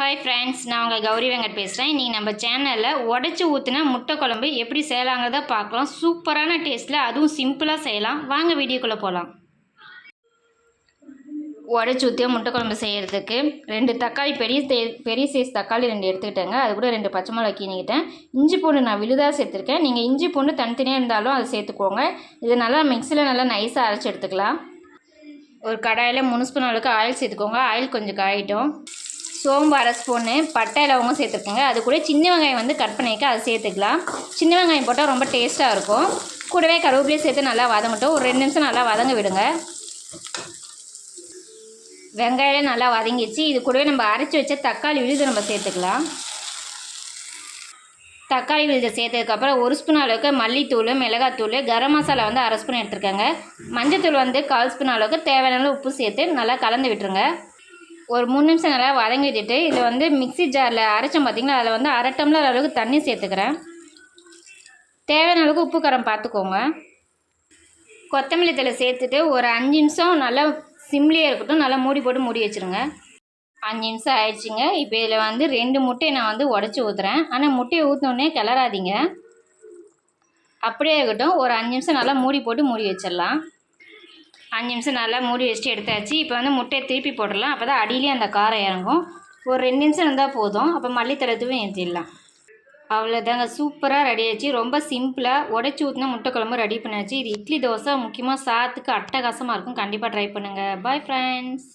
Hi friends நான் உங்கள் கௌரி வெங்கட் பேசுகிறேன் இன்றைக்கி நம்ம சேனலில் உடச்சி ஊற்றின முட்டை குழம்பு எப்படி செய்யலாங்கிறத பார்க்கலாம். சூப்பரான டேஸ்ட்டில் அதுவும் சிம்பிளாக செய்யலாம். வாங்க வீடியோக்குள்ளே போகலாம் உடச்சி ஊற்றிய முட்டை குழம்பு செய்கிறதுக்கு ரெண்டு தக்காளி பெரிய பெரிய சைஸ் தக்காளி ரெண்டு எடுத்துக்கிட்டேங்க. அது கூட ரெண்டு பச்சை மிளகா கீனிக்கிட்டேன் இஞ்சி பூண்டு நான் விழுதாக சேர்த்துருக்கேன். நீங்கள் இஞ்சி பூண்டு தனித்தனியாக இருந்தாலும் அதை சேர்த்துக்கோங்க. இதை நல்லா மிக்சியில் நல்லா நைஸாக அரைச்சி எடுத்துக்கலாம். ஒரு கடாயில் மூணு ஸ்பூன் அளவுக்கு ஆயில் சேர்த்துக்கோங்க. ஆயில் கொஞ்சம் காயிட்டும். சோம்பு அரை ஸ்பூனு பட்டை லவங்கம் சேர்த்துருக்கோங்க அது கூட சின்ன வெங்காயம் வந்து கட் பண்ணிக்க அதை சேர்த்துக்கலாம். சின்ன வெங்காயம் போட்டால் ரொம்ப டேஸ்ட்டாக இருக்கும். கூடவே கருவேப்பிலையும் சேர்த்து நல்லா வதங்கட்டும் ஒரு ரெண்டு நிமிஷம் நல்லா வதங்க விடுங்க. வெங்காயம் நல்லா வதங்கிச்சு இது கூடவே நம்ம அரைச்சி வச்ச தக்காளி விழுது நம்ம சேர்த்துக்கலாம். தக்காளி விழுதை சேர்த்ததுக்கப்புறம் ஒரு ஸ்பூன் அளவுக்கு மல்லித்தூள் மிளகாத்தூள் கரம் மசாலா வந்து அரை ஸ்பூன் எடுத்துருக்கேங்க. மஞ்சத்தூள் வந்து கால் ஸ்பூன் அளவுக்கு தேவையான அளவு உப்பு சேர்த்து நல்லா கலந்து விட்டுருங்க. ஒரு மூணு நிமிஷம் நல்லா வதங்கி விட்டுட்டு இதில் வந்து மிக்ஸி ஜாரில் அரைச்சோம் பார்த்திங்களா அதில் வந்து அரை டம்ளர் அளவுக்கு தண்ணி சேர்த்துக்கிறேன். தேவையான அளவுக்கு உப்பு காரம் பார்த்துக்கோங்க கொத்தமல்லி தழை சேர்த்துட்டு ஒரு அஞ்சு நிமிஷம் நல்லா சிம்லேயே இருக்கட்டும் நல்லா மூடி போட்டு மூடி வச்சுருங்க. அஞ்சு நிமிஷம் ஆயிடுச்சுங்க. இப்போ இதில் வந்து ரெண்டு முட்டையை நான் வந்து உடச்சி ஊற்றுறேன் ஆனால் முட்டையை ஊற்றினோடனே கிளறாதீங்க. அப்படியே இருக்கட்டும். ஒரு அஞ்சு நிமிஷம் நல்லா மூடி போட்டு மூடி வச்சிடலாம். அஞ்சு நிமிஷம் நல்லா மூடி வச்சுட்டு எடுத்தாச்சு. இப்போ வந்து முட்டையை திருப்பி போட்டுடலாம். அப்போ தான் அடியிலே அந்த காரம் இறங்கும். ஒரு ரெண்டு நிமிஷம் இருந்தால் போதும். அப்போ மல்லித்தளத்துவும் ஏற்றிடலாம் அவ்வளோதாங்க சூப்பராக ரெடி ஆச்சு. ரொம்ப சிம்பிளாக உடச்சி ஊற்றினா முட்டை குழம்பு ரெடி பண்ணாச்சு. இது இட்லி தோசை முக்கியமாக சாத்துக்கு அட்டகாசமாக இருக்கும். கண்டிப்பாக ட்ரை பண்ணுங்கள் பாய் ஃப்ரெண்ட்ஸ்